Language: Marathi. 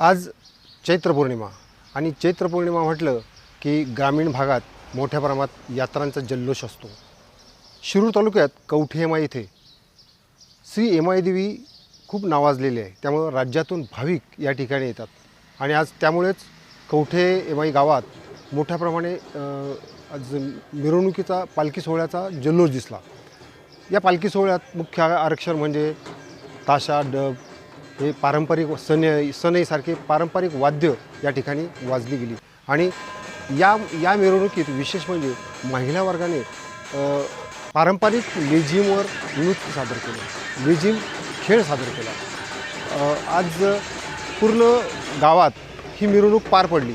आज चैत्र पौर्णिमा आणि चैत्र पौर्णिमा म्हटलं की ग्रामीण भागात मोठ्या प्रमाणात यात्रांचा जल्लोष असतो. शिरूर तालुक्यात कवठे एमाई इथे. श्री एमाई देवी खूप नावाजलेली आहे. त्यामुळं राज्यातून भाविक या ठिकाणी येतात. आणि आज त्यामुळेच कवठे एमाई गावात मोठ्या प्रमाणे आज मिरवणुकीचा पालखी सोहळ्याचा जल्लोष दिसला. या पालखी सोहळ्यात मुख्य आरक्षण म्हणजे ताशा डब हे पारंपरिक सन सनईसारखे पारंपरिक वाद्य या ठिकाणी वाजली गेली. आणि या या मिरवणुकीत विशेष म्हणजे महिला वर्गाने पारंपरिक लेझिमवर नृत्य सादर केलं. लेझिम खेळ सादर केला. आज पूर्ण गावात ही मिरवणूक पार पडली.